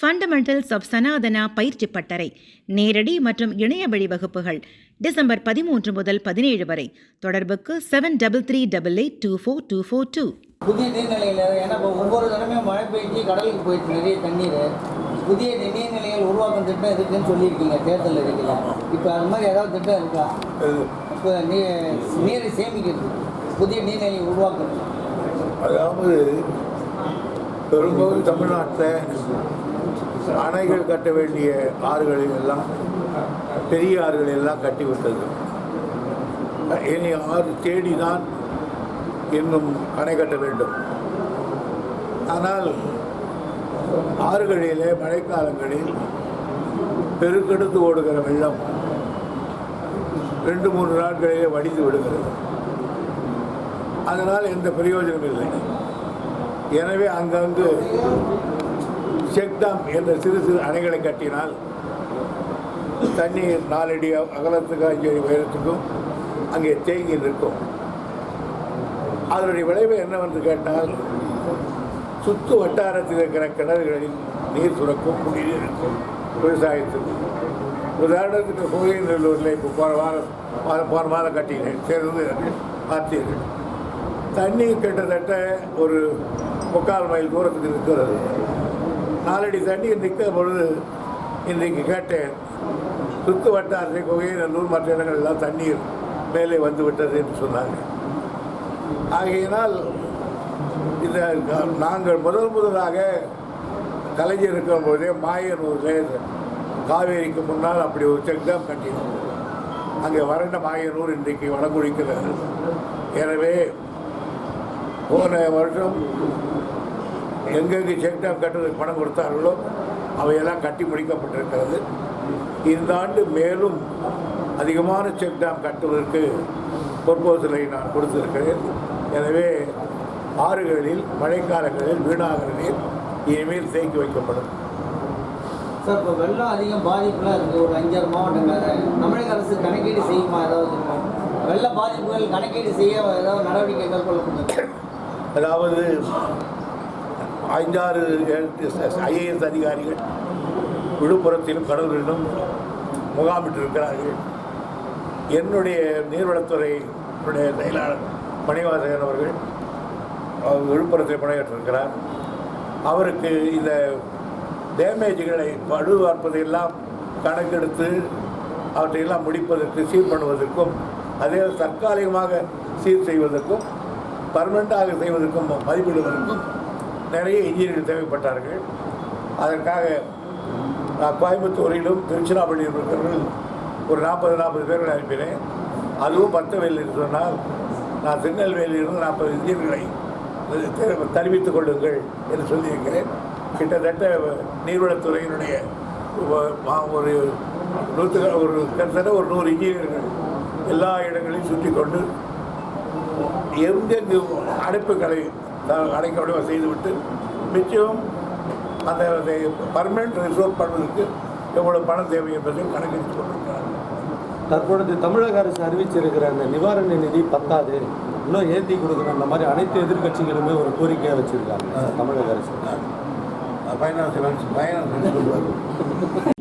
Fundamentals of Sanatana பயிற்சி பட்டறை நேரடி மற்றும் இணைய வழி வகுப்புகள் டிசம்பர் பதிமூன்று முதல் பதினேழு வரை. தொடர்புக்கு seven double three double eight two four two four two புதிய நீர்நிலையில் ஏன்னா இப்போ ஒவ்வொரு தடவையும் மழை பெய்ஞ்சு கடலுக்கு போயிட்டு நிறைய தண்ணீர். புதிய நீர்நிலைகள் உருவாக்கும் திட்டம் இருக்குன்னு சொல்லியிருக்கீங்க தேர்தல் இருக்குல்ல இப்போ அது மாதிரி ஏதாவது திட்டம் இருக்கா? இப்போ நீ நீரை சேமிக்கிறது புதிய நீர்நிலை உருவாக்குறது. அதாவது பெரும்பாலும் தமிழ்நாட்டில் அணைகள் கட்ட வேண்டிய ஆறுகளில் எல்லாம் பெரிய ஆறுகள் எல்லாம் கட்டிவிட்டது இனி ஆறு தேடி தான் இன்னும் அணை கட்ட வேண்டும். ஆனால் ஆறுகளிலே மழைக்காலங்களில் பெருக்கெடுத்து ஓடுகிற வெள்ளம் ரெண்டு மூன்று நாட்களிலே வடிந்து விடுகிறது. அதனால் எந்த பிரயோஜனம் இல்லை. எனவே அங்கங்கு செக் டாம் என்ற சிறு சிறு அணைகளை கட்டினால் தண்ணீர் நாலடி அகலத்துக்கு அஞ்சு அடி உயரத்துக்கும் அங்கே தேங்கி நிற்கும் அதனுடைய விளைவு என்னவென்று கேட்டால் சுற்று வட்டாரத்தில் இருக்கிற கிணறுகளில் நீர் சுரக்கும் குடிநீர் இருக்கும் விவசாயத்துக்கு. உதாரணத்துக்கு கோயிலூரில் இப்போ போன வாரம் வாரம் போன மாதம் கட்டினேன். சேர்ந்து பார்த்தீர்கள் தண்ணி கிட்டத்தட்ட ஒரு முக்கால் மைல் தூரத்துக்கு இருக்கிறது. நாலடி தண்ணீர் நிற்கிற பொழுது இன்றைக்கு கேட்டேன் சுத்து வட்டாரத்தை குகைநல்லூர் மற்ற இடங்கள் எல்லாம் தண்ணீர் மேலே வந்து விட்டது என்று சொன்னாங்க. ஆகையினால் இந்த நாங்கள் முதல் முதலாக கலைஞர் இருக்கும் போதே மாயனூரில் காவேரிக்கு முன்னால் அப்படி ஒரு செக் டேம் கட்டினோம். அங்கே வறண்ட மாயனூர் இன்றைக்கு வடங்குழிக்கிறது எனவே போன வருஷம் எங்கெங்கே செக் டேம் கட்டுறதுக்கு பணம் கொடுத்தார்களோ அவையெல்லாம் கட்டி முடிக்கப்பட்டிருக்கிறது. இந்த ஆண்டு மேலும் அதிகமான செக் டேம் கட்டுவதற்கு ப்ரொப்போசலை நான் கொடுத்திருக்கிறேன். எனவே ஆறுகளில் மழைக்காலங்களில் வீணாகிற நீர் இனிமேல் தேக்கி வைக்கப்படும். சார் இப்போ வெள்ளம் அதிகம் பாதிப்புலாம் இருக்குது ஒரு அஞ்சாறு மாவட்டங்களில் தமிழக அரசு கணக்கீடு செய்யுமா? ஏதாவது வெள்ள பாதிப்புகள் கணக்கீடு செய்ய ஏதாவது நடவடிக்கை மேற்கொள்ளப்படுது அதாவது ஐந்தாறு ஐஏஎஸ் அதிகாரிகள் விழுப்புரத்திலும் கடலூரிலும் முகாமிட்டிருக்கிறார்கள். என்னுடைய நீர்வளத்துறை செயலாளர் மணிவாசகன் அவர்கள் விழுப்புரத்தில் பணியாற்றிருக்கிறார். அவருக்கு இந்த டேமேஜ்களை பழுவார்ப்பதையெல்லாம் கணக்கெடுத்து அவற்றையெல்லாம் முடிப்பதற்கு சீர் பண்ணுவதற்கும் அதே தற்காலிகமாக சீர் செய்வதற்கும் பர்மனெண்ட்டாக செய்வதற்கும் மதிப்பிடுவதற்கும் நிறைய இன்ஜினியர்கள் தேவைப்பட்டார்கள். அதற்காக நான் கோயம்புத்தூரிலும் திருச்சிராப்பள்ளியில் இருக்கிறவர்கள் ஒரு நாற்பது நாற்பது பேர்களை அனுப்பினேன். அதுவும் பத்தவில்லை சொன்னால் நான் திருநெல்வேலியிலிருந்து நாற்பது இன்ஜினியர்களை தெரிவித்துக் கொள்ளுங்கள் என்று சொல்லியிருக்கிறேன். கிட்டத்தட்ட நீர்வளத்துறையினுடைய ஒரு நூற்று ஒரு கிட்டத்தட்ட ஒரு நூறு இன்ஜினியர்கள் எல்லா இடங்களையும் சுற்றி கொண்டு எங்கெங்கு அடைப்புகளை த- அடைக்க முடியுமோ செய்துவிட்டு மிச்சம் அந்த பர்மனெண்ட் ரிசோர்வ் பண்ணுவதற்கு எவ்வளவு பணம் தேவை என்பதையும் கணக்கெடுத்து கொண்டிருக்கிறார் தற்பொழுது தமிழக அரசு அறிவிச்சிருக்கிற அந்த நிவாரண நிதி பத்தாது. இன்னும் ஏற்றி கொடுக்குற அந்த மாதிரி அனைத்து எதிர்க்கட்சிகளுமே ஒரு கோரிக்கையாக வச்சிருக்காங்க. தமிழக அரசு. Finance finance